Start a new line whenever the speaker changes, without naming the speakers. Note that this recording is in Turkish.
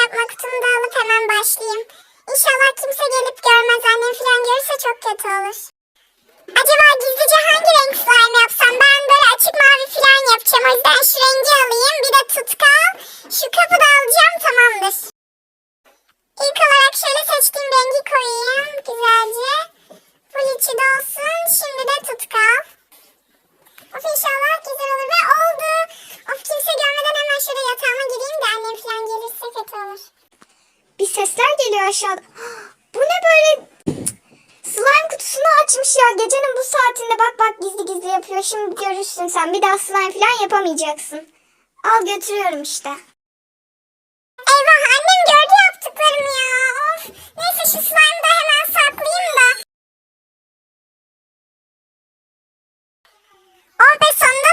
yapma kutumu da alıp hemen başlayayım. İnşallah kimse gelip görmez annem falan görürse çok kötü olur. Acaba gizlice hangi renk slime yapsam? Ben böyle açık mavi falan yapacağım. O yüzden şu rengi alayım. Bir de tutkal. Şu kapıda
Bir sesler geliyor aşağıda. Bu ne böyle? Slime kutusunu açmış ya. Gecenin bu saatinde bak bak gizli gizli yapıyor. Şimdi görürsün sen. Bir daha slime falan yapamayacaksın. Al götürüyorum işte.
Eyvah annem gördü yaptıklarımı ya. Of. Neyse şu slime'ı da hemen saklayayım da. Oh be sonunda